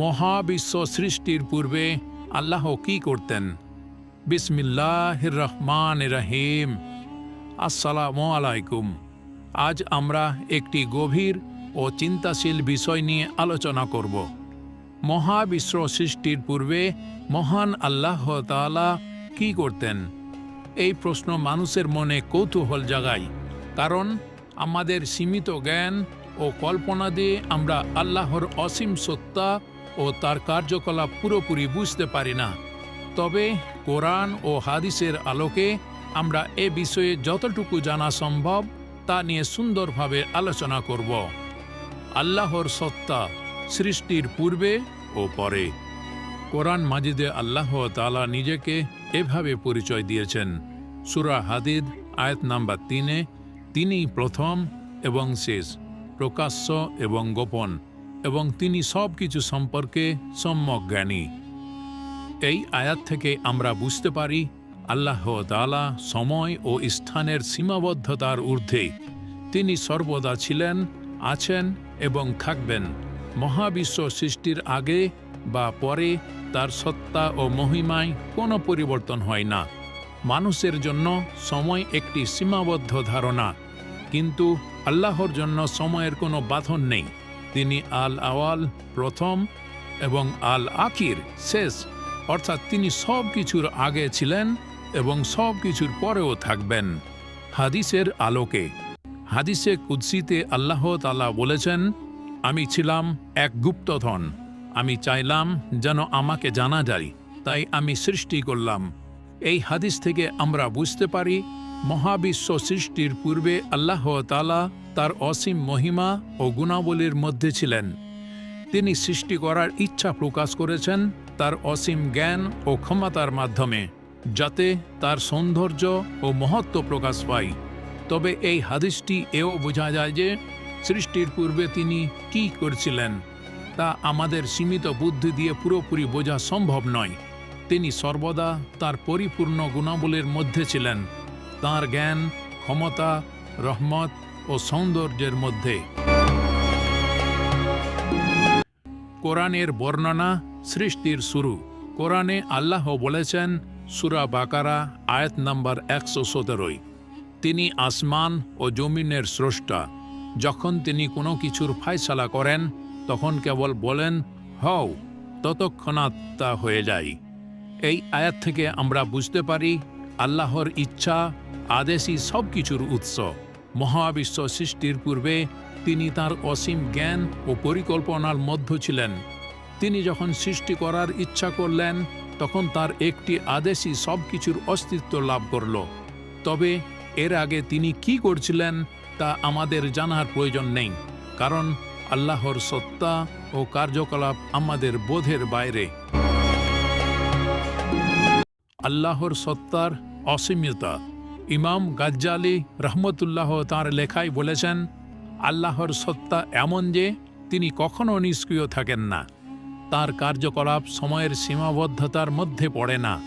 মহাবিশ্ব সৃষ্টির পূর্বে আল্লাহ কি করতেন? বিসমিল্লাহ রহমান রহিম আসসালামু আলাইকুম। আজ আমরা একটি গভীর ও চিন্তাশীল বিষয় নিয়ে আলোচনা করব। মহাবিশ্ব সৃষ্টির পূর্বে মহান আল্লাহ তাআলা কি করতেন? এই প্রশ্ন মানুষের মনে কৌতূহল জাগায়, কারণ আমাদের সীমিত জ্ঞান ও কল্পনা দিয়ে আমরা আল্লাহর অসীম সত্তা ও তার কার্যকলাপ পুরোপুরি বুঝতে পারি না। তবে কোরআন ও হাদিসের আলোকে আমরা এ বিষয়ে যতটুকু জানা সম্ভব তা নিয়ে সুন্দরভাবে আলোচনা করব। আল্লাহর সত্তা সৃষ্টির পূর্বে ও পরে। কোরআন মাজিদে আল্লাহ তাআলা নিজেকে এভাবে পরিচয় দিয়েছেন। সুরা হাদিদ, আয়াত নাম্বার তিনে, তিনিই প্রথম এবং শেষ, প্রকাশ্য এবং গোপন। এবং তিনি সব কিছু সম্পর্কে সম্যক জ্ঞানী। এই আয়াত থেকে আমরা বুঝতে পারি, আল্লাহ তাআলা সময় ও স্থানের সীমাবদ্ধতার ঊর্ধ্বে তিনি সর্বদা ছিলেন, আছেন এবং থাকবেন। মহাবিশ্ব সৃষ্টির আগে বা পরে তার সত্তা ও মহিমায় কোনো পরিবর্তন হয় না। মানুষের জন্য সময় একটি সীমাবদ্ধ ধারণা, কিন্তু আল্লাহর জন্য সময়ের কোনো বাঁধন নেই। তিনি আল আওয়াল প্রথম এবং আল আকির শেষ। অর্থাৎ তিনি সব কিছুর আগে ছিলেন এবং সব কিছুর পরেও থাকবেন হাদিসের আলোকে। হাদিসে কুদ্সিতে আল্লাহ তালা বলেছেন, আমি ছিলাম এক গুপ্তধন। আমি চাইলাম যেন আমাকে জানা যায়। তাই আমি সৃষ্টি করলাম। এই হাদিস থেকে আমরা বুঝতে পারি মহাবিশ্ব সৃষ্টির পূর্বে আল্লাহ তালা তার অসীম মহিমা ও গুণাবলীর মধ্যে ছিলেন। তিনি সৃষ্টি করার ইচ্ছা প্রকাশ করেছেন তার অসীম জ্ঞান ও ক্ষমতার মাধ্যমে, যাতে তার সৌন্দর্য ও মহত্ব প্রকাশ পায়। তবে এই হাদিসটি এও বোঝা যায় যে সৃষ্টির পূর্বে তিনি কি করছিলেন, তা আমাদের সীমিত বুদ্ধি দিয়ে পুরোপুরি বোঝা সম্ভব নয়। তিনি সর্বদা তার পরিপূর্ণ গুণাবলীর মধ্যে ছিলেন। তার জ্ঞান, ক্ষমতা, রহমত ও সৌন্দর্যের মধ্যে। কোরআনের বর্ণনা সৃষ্টির শুরু। কোরআনে আল্লাহ বলেছেন, সুরা বাকারা, আয়াত নম্বর একশো সতেরোই। তিনি আসমান ও জমিনের স্রষ্টা। যখন তিনি কোনো কিছুর ফায়সালা করেন, তখন কেবল বলেন, হও, ততক্ষণাৎ তা হয়ে যায়। এই আয়াত থেকে আমরা বুঝতে পারি আল্লাহর ইচ্ছা, আদেশই সব কিছুর উৎস। মহাবিশ্ব সৃষ্টির পূর্বে তিনি তার অসীম জ্ঞান ও পরিকল্পনার মধ্য ছিলেন। তিনি যখন সৃষ্টি করার ইচ্ছা করলেন, তখন তার একটি আদেশই সব কিছুর অস্তিত্ব লাভ করল। তবে এর আগে তিনি কি করছিলেন, তা আমাদের জানার প্রয়োজন নেই, কারণ আল্লাহর সত্তা ও কার্যকলাপ আমাদের বোধের বাইরে। আল্লাহর সত্তার অসীমতা। ইমাম গাজ্জালি রহমতুল্লাহ তাঁর লেখায় বলেছেন, আল্লাহর সত্তা এমন যে তিনি কখনও নিষ্ক্রিয় থাকেন না। তার কার্যকলাপ সময়ের সীমাবদ্ধতার মধ্যে পড়ে না।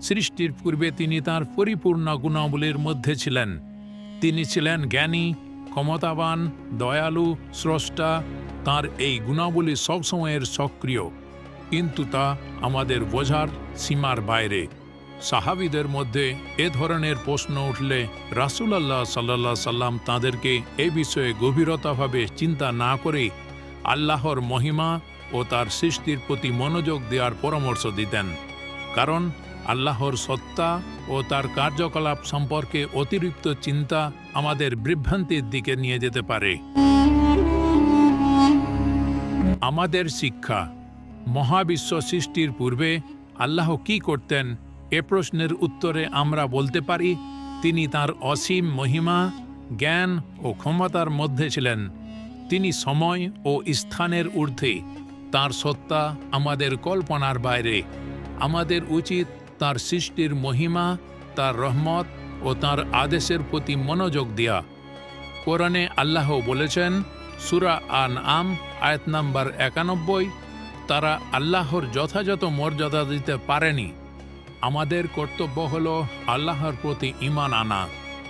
সৃষ্টির পূর্বে তিনি তার পরিপূর্ণ গুণাবলীর মধ্যে ছিলেন। তিনি ছিলেন জ্ঞানী, ক্ষমতাবান, দয়ালু, স্রষ্টা। তার এই গুণাবলী সবসময়ের সক্রিয়। কিন্তু তা আমাদের বোঝার সীমার বাইরে। সাহাবিদের মধ্যে এ ধরনের প্রশ্ন উঠলে রাসুলাল্লাহ সাল্লাহ সাল্লাম তাদেরকে এ বিষয়ে গভীরতাভাবে চিন্তা না করে আল্লাহর মহিমা ও তার সৃষ্টির প্রতি মনোযোগ দেওয়ার পরামর্শ দিতেন। কারণ আল্লাহর সত্তা ও তার কার্যকলাপ সম্পর্কে অতিরিক্ত চিন্তা আমাদের বিভ্রান্তির দিকে নিয়ে যেতে পারে। আমাদের শিক্ষা, মহাবিশ্ব সৃষ্টির পূর্বে আল্লাহ কি করতেন এ প্রশ্নের উত্তরে আমরা বলতে পারি, তিনি তার অসীম মহিমা, জ্ঞান ও ক্ষমতার মধ্যে ছিলেন। তিনি সময় ও স্থানের ঊর্ধ্বে, তার সত্তা আমাদের কল্পনার বাইরে। আমাদের উচিত তার সৃষ্টির মহিমা, তার রহমত ও তার আদেশের প্রতি মনোযোগ দেয়া। কোরআনে আল্লাহ বলেছেন, সুরা আন আম আয়াত নাম্বার একানব্বই, তারা আল্লাহর যথাযথ মর্যাদা দিতে পারেনি। আমাদের কর্তব্য হল আল্লাহর প্রতি ঈমান আনা,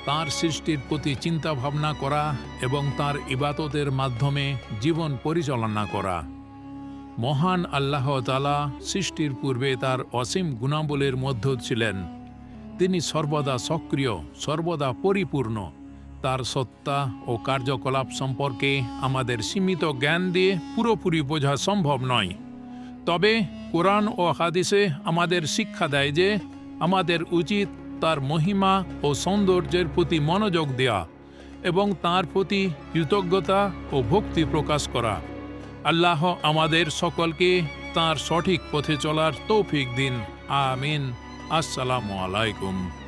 তার সৃষ্টির প্রতি চিন্তা ভাবনা করা এবং তার ইবাদতের মাধ্যমে জীবন পরিচালনা করা। মহান আল্লাহ তালা সৃষ্টির পূর্বে তার অসীম গুণাবলীর মধ্য ছিলেন। তিনি সর্বদা সক্রিয়, সর্বদা পরিপূর্ণ। তার সত্তা ও কার্যকলাপ সম্পর্কে আমাদের সীমিত জ্ঞান দিয়ে পুরোপুরি বোঝা সম্ভব নয়। তবে কোরআন ও হাদিসে আমাদের শিক্ষা দেয় যে আমাদের উচিত তার মহিমা ও সৌন্দর্যের প্রতি মনোযোগ দেওয়া এবং তার প্রতি কৃতজ্ঞতা ও ভক্তি প্রকাশ করা। আল্লাহ আমাদের সকলকে তার সঠিক পথে চলার তৌফিক দিন। আমিন। আসসালামু আলাইকুম।